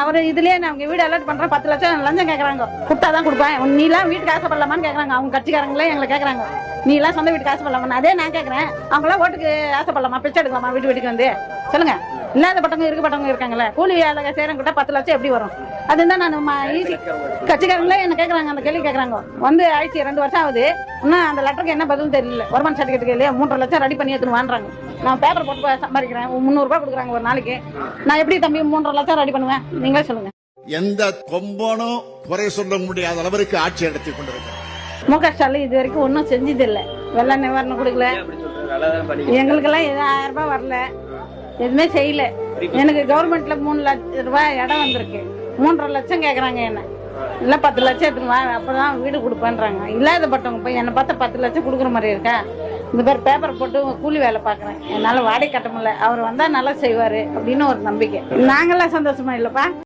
அவர் இதுலயே அவங்க வீடு அலர்ட் பண்றேன் பத்து லட்சம் லஞ்சம் கேக்குறாங்க. கொடுத்தா தான் கொடுப்பேன் நீ எல்லாம் வீட்டுக்கு ஆசைப்படலாமான்னு கேக்குறாங்க. அவங்க கட்சிக்காரங்களே எங்களை கேக்குறாங்க. நீ எல்லாம் சொந்த வீட்டுக்கு ஆசைப்படலாமா அதே நான் கேக்குறேன். அவங்களாம் ஓட்டுக்கு ஆசைப்படலாமா? பிச்சை எடுக்கலாமா? வீட்டு வீட்டுக்கு வந்து. சொல்லுங்க. இல்லாதப்பட்டவங்க இருக்கப்பட்டவங்க இருக்காங்கல்ல? கூலி வேலை செய்யறவங்க கிட்ட பத்து லட்சம் எப்படி வரும்? அதுதான் நான் ஈஸி கட்சிக்காரங்களே என்ன கேக்குறாங்க அந்த கேள்வி கேக்குறாங்க. வந்து ஆயிடுச்சு ரெண்டு வருஷம் ஆகுது. இன்னும் அந்த லெட்டருக்கு என்ன பதில் தெரியல. வருமான சர்டிஃபிகேட் இல்லையா மூன்றரை லட்சம் ரெடி பண்ணி எடுத்துன்னு வாங்குறாங்க நான் பேப்பர் போட்டு சம்பாதிக்கிறேன். முந்நூறு ரூபாய் கொடுக்குறாங்க ஒரு நாளைக்கு. நான் எப்படி தம்பி மூன்றரை லட்சம் ரெடி பண்ணுவேன்? நீங்களே சொல்லுங்க. எந்த கொம்பனும் குறை சொல்ல முடியாத அளவிற்கு ஆட்சி நடத்தி கொண்டிருக்கிறார். மு க ஸ்டாலின் இது வரைக்கும் ஒன்றும் செஞ்சது இல்லை வெள்ள நிவாரணம் கொடுக்கல. எங்களுக்கெல்லாம் எதுவும் ஆயிரம் ரூபாய் வரல. எதுவுமே செய்யல. எனக்கு கவர்மெண்ட்ல மூணு லட்சம் ரூபாய் இடம் வந்திருக்கு. மூன்றரை லட்சம் கேக்குறாங்க என்ன. இல்ல பத்து லட்சம் எடுத்துன்னு வா அப்பதான் வீடு கொடுப்பேன்றாங்க. இல்லாதப்பட்டவங்க போய் என்னை பார்த்தா பத்து லட்சம் கொடுக்குற மாதிரி இருக்கா? இந்த பேர் பேப்பர் போட்டு கூலி வேலை பார்க்குறேன். என்னால் வாடகை கட்ட முடியல. அவர் வந்தால் நல்லா செய்வார் அப்படின்னு ஒரு நம்பிக்கை. நாங்களாம் சந்தோஷமா இல்லைப்பா.